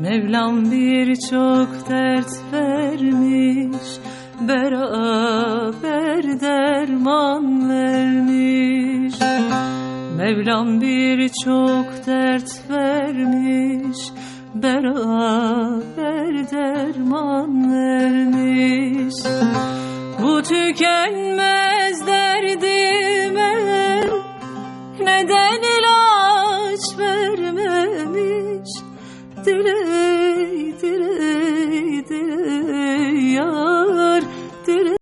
Mevlam birçok dert vermiş Beraber derman vermiş. Mevlam birçok dert vermiş Beraber derman vermiş. Bu tükenmez dile dile